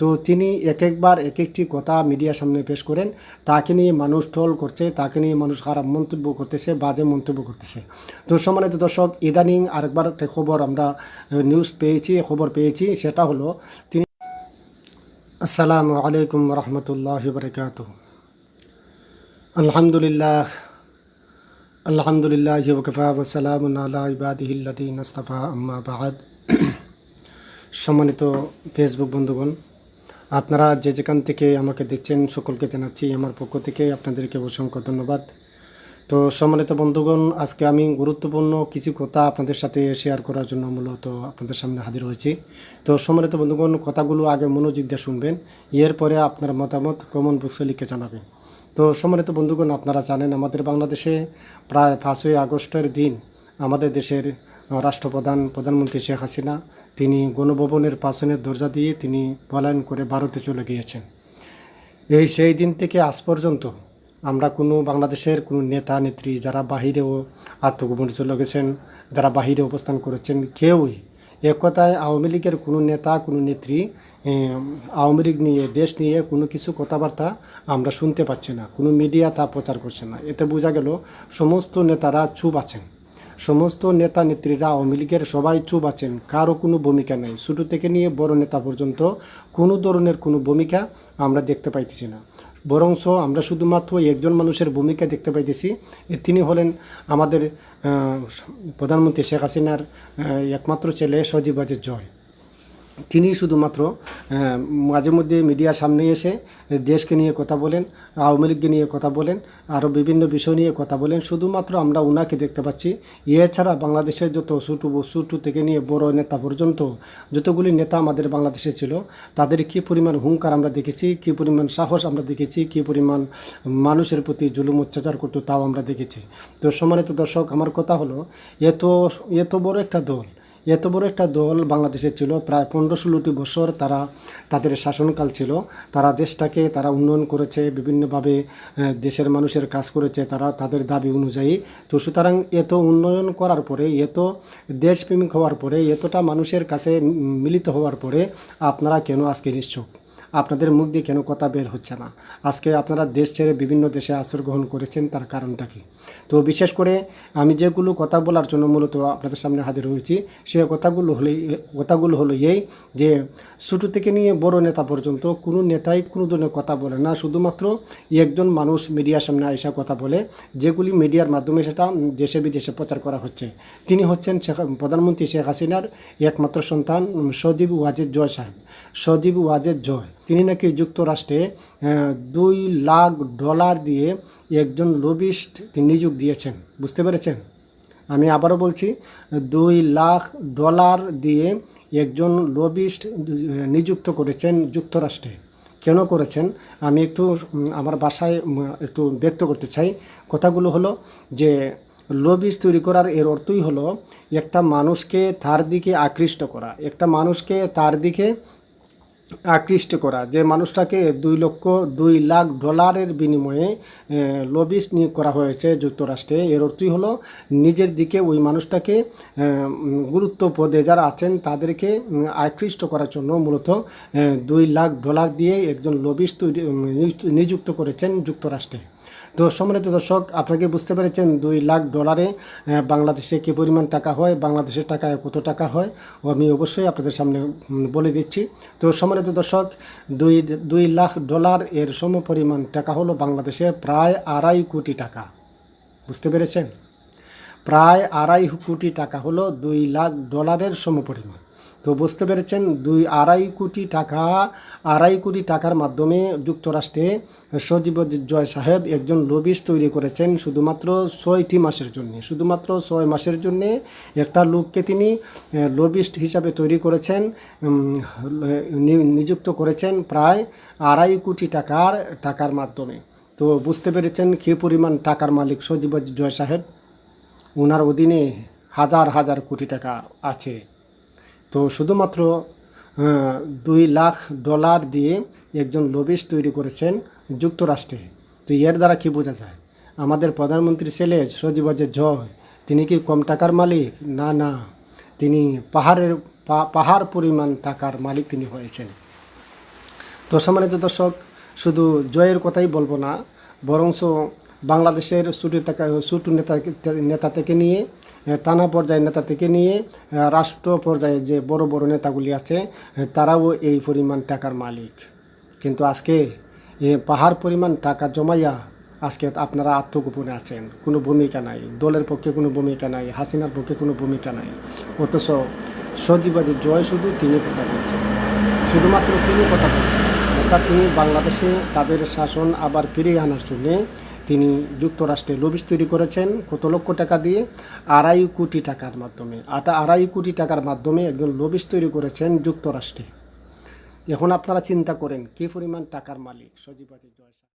তো তিনি এক একবার এক একটি কথা মিডিয়ার সামনে পেশ করেন। তাকে নিয়ে মানুষ ট্রল করছে, তাকে নিয়ে মানুষ খারাপ মন্তব্য করতেছে, বাজে মন্তব্য করতেছে। তো সম্মানিত দর্শক, ইদানিং আরেকবার একটা খবর আমরা নিউজ পেয়েছি খবর পেয়েছি, সেটা হলো তিনি আসসালামু আলাইকুম রহমতুল্লাহ বরকাত আলহামদুলিল্লাহ আলহামদুলিল্লাহ ওকফা ওসালাম আল্লাহ আম্মা বাহাদ সম্মানিত ফেসবুক বন্ধুগণ আপনারা যে যেখান থেকে আমাকে দেখছেন, সকলকে জানাচ্ছি আমার পক্ষ থেকে আপনাদেরকে অসংখ্য ধন্যবাদ। তো সম্মানিত বন্ধুগণ, আজকে আমি গুরুত্বপূর্ণ কিছু কথা আপনাদের সাথে শেয়ার করার জন্য মূলত আপনাদের সামনে হাজির হয়েছি। তো সম্মানিত বন্ধুগণ, কথাগুলো আগে মনোযোগ দিয়ে শুনবেন, এরপরে আপনার মতামত কমন বক্সে লিখে জানাবেন। তো সম্মানিত বন্ধুগণ, আপনারা জানেন আমাদের বাংলাদেশে প্রায় পাঁচই আগস্টের দিন আমাদের দেশের রাষ্ট্রপ্রধান প্রধানমন্ত্রী শেখ হাসিনা, তিনি গণভবনের পাশনের দরজা দিয়ে তিনি পলায়ন করে ভারতে চলে গিয়েছেন। এই সেই দিন থেকে আজ পর্যন্ত আমরা কোনো বাংলাদেশের কোনো নেতা, নেত্রী যারা বাহিরেও আত্মগোপনে চলে গেছেন, যারা বাহিরে অবস্থান করেছেন, কেউই এক কথায় আওয়ামী লীগের কোনো নেতা, কোনো নেত্রী আওয়ামী লীগ নিয়ে, দেশ নিয়ে কোনো কিছু কথাবার্তা আমরা শুনতে পাচ্ছি না, কোনো মিডিয়া তা প্রচার করছে না। এতে বোঝা গেল সমস্ত নেতারা চুপ আছেন। সমস্ত নেতা নেত্রীরা আওয়ামী লীগের সবাই চুপ আছেন কারও কোনো ভূমিকা নেই। ছোটো থেকে নিয়ে বড় নেতা পর্যন্ত কোনো ধরনের কোনো ভূমিকা আমরা দেখতে পাইতেছি না। বরংস আমরা শুধুমাত্র একজন মানুষের ভূমিকা দেখতে পাইতেছি। তিনি হলেন আমাদের প্রধানমন্ত্রী শেখ হাসিনার একমাত্র ছেলে সজীব জয়। তিনি শুধুমাত্র মাঝে মধ্যে মিডিয়ার সামনে এসে দেশকে নিয়ে কথা বলেন, আওয়ামী লীগকে নিয়ে কথা বলেন, আরও বিভিন্ন বিষয় নিয়ে কথা বলেন। শুধুমাত্র আমরা ওনাকে দেখতে পাচ্ছি। এছাড়া বাংলাদেশের যত ছোটো ছোটো থেকে নিয়ে বড় নেতা পর্যন্ত যতগুলি নেতা আমাদের বাংলাদেশে ছিল, তাদের কী পরিমাণ হুঙ্কার আমরা দেখেছি, কী পরিমাণ সাহস আমরা দেখেছি, কী পরিমাণ মানুষের প্রতি জুলুম, অত্যাচার করতো তাও আমরা দেখেছি। তো সম্মানিত দর্শক, আমার কথা হলো, এত এত বড় একটা দল এত বড় একটা দল বাংলাদেশে ছিল, প্রায় পনেরো ষোলোটি বছর তারা তাদের শাসনকাল ছিল। তারা দেশটাকে তারা উন্নয়ন করেছে, বিভিন্নভাবে দেশের মানুষের কাজ করেছে, তারা তাদের দাবি অনুযায়ী। তো সুতরাং এত উন্নয়ন করার পরে, এত দেশপ্রেমিক হওয়ার পরে, এতটা মানুষের কাছে মিলিত হওয়ার পরে আপনারা কেন আজকে নিশ্চুক আপনাদের মুখ দিয়ে কেন কথা বের হচ্ছে না? আজকে আপনারা দেশ ছেড়ে বিভিন্ন দেশে আশ্রয় গ্রহণ করেছেন, তার কারণটা কি? তো বিশেষ করে আমি যেগুলো কথা বলার জন্য মূলত আপনাদের সামনে হাজির হয়েছি, সে কথাগুলো হলে, কথাগুলো হলো এই যে ছোটো থেকে নিয়ে বড় নেতা পর্যন্ত কোনো নেতাই কোনো ধরনের কথা বলে না। শুধুমাত্র একজন মানুষ মিডিয়ার সামনে আইসা কথা বলে, যেগুলি মিডিয়ার মাধ্যমে সেটা দেশে বিদেশে প্রচার করা হচ্ছে। তিনি হচ্ছেন শেখ, প্রধানমন্ত্রী শেখ হাসিনার একমাত্র সন্তান সজীব ওয়াজেদ জয় সাহেব। সজীব ওয়াজেদ জয়। তিনি নাকি যুক্তরাষ্ট্রে দুই লাখ ডলার দিয়ে একজন লবিস্ট তিনি নিয়োগ দিয়েছেন। বুঝতে পেরেছেন? আমি আবারও বলছি, দুই লাখ ডলার দিয়ে একজন লবিস্ট নিযুক্ত করেছেন যুক্তরাষ্ট্রে। কেন করেছেন? আমি একটু আমার বাসায় একটু ব্যক্ত করতে চাই। কথাগুলো হলো যে লবিস তৈরি করার এর অর্থই হলো একটা মানুষকে তার দিকে আকৃষ্ট করা। একটা মানুষকে তার দিকে আকৃষ্ট করা, যে মানুষটাকে দুই লক্ষ দুই লাখ ডলারের বিনিময়ে লবিস নিয়োগ করা হয়েছে যুক্তরাষ্ট্রে। এর অর্থই হলো, নিজের দিকে ওই মানুষটাকে গুরুত্ব পদে যারা আছেন তাদেরকে আকৃষ্ট করার জন্য মূলত দুই লাখ ডলার দিয়ে একজন লবিস তৈরি নিযুক্ত- নিযুক্ত করেছেন যুক্তরাষ্ট্রে। তো সম্মানিত দর্শক আপনাকে বুঝতে পেরেছেন দুই লাখ ডলারে বাংলাদেশে কী পরিমাণ টাকা হয়, বাংলাদেশের টাকায় কত টাকা হয়? ও আমি অবশ্যই আপনাদের সামনে বলে দিচ্ছি। তো সম্মানিত দর্শক, দুই দুই লাখ ডলার এর সম পরিমাণ টাকা হলো বাংলাদেশের প্রায় আড়াই কোটি টাকা। বুঝতে পেরেছেন? প্রায় আড়াই কোটি টাকা হলো দুই লাখ ডলারের সমপরিমাণ। তো বুঝতে পেরেছেন, দুই আড়াই কোটি টাকা, আড়াই কোটি টাকার মাধ্যমে যুক্তরাষ্ট্রে সজীব জয় সাহেব একজন লবিস তৈরি করেছেন শুধুমাত্র ছয়টি মাসের জন্য। শুধুমাত্র ছয় মাসের জন্য একটা লোককে তিনি লবিস্ট হিসাবে তৈরি করেছেন নিযুক্ত করেছেন প্রায় আড়াই কোটি টাকার টাকার মাধ্যমে। তো বুঝতে পেরেছেন কী পরিমাণ টাকার মালিক সজীব জয় সাহেব? ওনার অধীনে হাজার হাজার কোটি টাকা আছে। তো শুধুমাত্র দুই লাখ ডলার দিয়ে একজন লবিস্ট তৈরি করেছেন যুক্তরাষ্ট্রে। তো এর দ্বারা কি বোঝা যায়? আমাদের প্রধানমন্ত্রী ছেলে সজীবাজের জয়, তিনি কি কম টাকার মালিক? না না। তিনি পাহাড়ের পাহাড় পরিমাণ টাকার মালিক তিনি হয়েছেন। তো সম্মানিত দর্শক, শুধু জয়ের কথাই বলব না, বরঞ্চ বাংলাদেশের ছোটো থেকে ছোটো নেতা নেতা থেকে নিয়ে থানা পর্যায়ের নেতা থেকে নিয়ে রাষ্ট্র পর্যায়ে যে বড় বড় নেতাগুলি আছে তারাও এই পরিমাণ টাকার মালিক। কিন্তু আজকে পাহাড় পরিমাণ টাকা জমাইয়া আজকে আপনারা আত্মগোপনে আছেন। কোনো ভূমিকা নাই। দলের পক্ষে কোনো ভূমিকা নাই। হাসিনার পক্ষে কোনো ভূমিকা নাই। অথচ সজীবাদী জয় শুধু তিনি কথা বলছেন। শুধুমাত্র তিনি কথা বলছেন। অর্থাৎ তিনি বাংলাদেশে তাদের শাসন আবার ফিরিয়ে আনার জন্য তিনি যুক্তরাষ্ট্রে লবিস তৈরি করেছেন কত লক্ষ টাকা দিয়ে? আড়াই কোটি টাকার মাধ্যমে। আটা আড়াই কোটি টাকার মাধ্যমে একজন লবিস তৈরি করেছেন যুক্তরাষ্ট্রে। এখন আপনারা চিন্তা করেন, কী পরিমাণ টাকার মালিক? সজীবাদী জয়